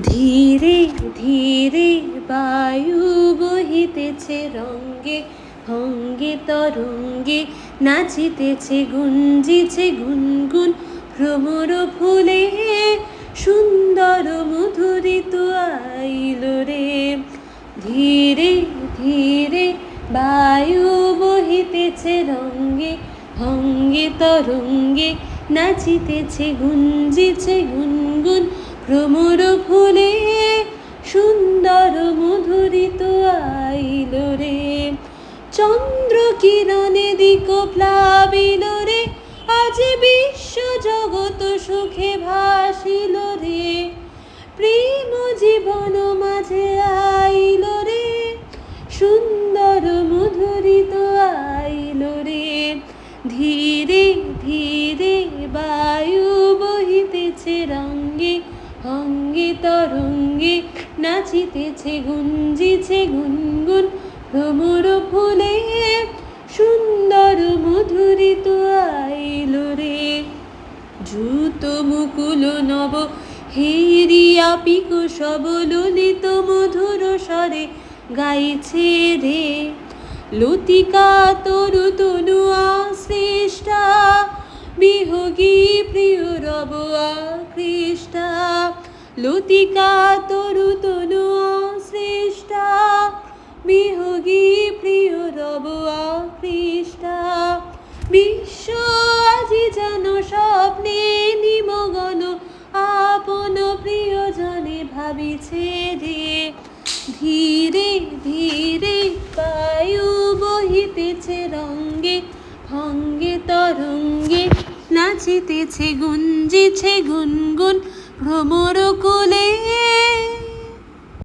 ধীরে ধীরে বায়ু বহিতেছে রঙ্গে, ভঙ্গে তরঙ্গে, নাচিতেছে, গুঞ্জিছে, গুনগুন ভ্রমর ফুলে। সুন্দর মধুরিত আইল রে। ধীরে ধীরে বায়ু বহিতেছে রঙ্গে, ভঙ্গে তরঙ্গে, নাচিতেছে, গুঞ্জিছে, গুনগুন ভ্রমর ফুলে সুন্দর মধুরিত আইল রে। চন্দ্র কিরণে দিক প্লাবিল রে। আজ বিশ্ব জগৎ সুখে ভাসিল রে। প্রেম জীবন মাঝে আইল রে। সুন্দর মধুরিত আইল রে। ধীরে ধীরে বায়ু তরঙ্গে নাচিতেছে গুঞ্জিছে গুনগুন ভ্রমর ফুলে। সুন্দর মধুরিত আইল রে। জুত মুকুল নব, হেরিয়া পিক সব ললিত মধুর স্বরে গাইছে রে। লতিকা তরু তনু শ্রেষ্ঠা বিহগী প্রিয় রব কৃষ্টা লতিকা তরু তনু শ্রেষ্ঠা, বিহগী প্রিয় রব কৃষ্টা বিশ্ব আজি যেন স্বপ্নে নিমগন, আপন প্রিয়জনে ভাবিছে রে ধীরে ধীরে বায়ু বহিতেছে রঙ্গে, ভঙ্গে তরঙ্গে, নাচিতেছে গুঞ্জিছে গুনগুন, ভ্রমর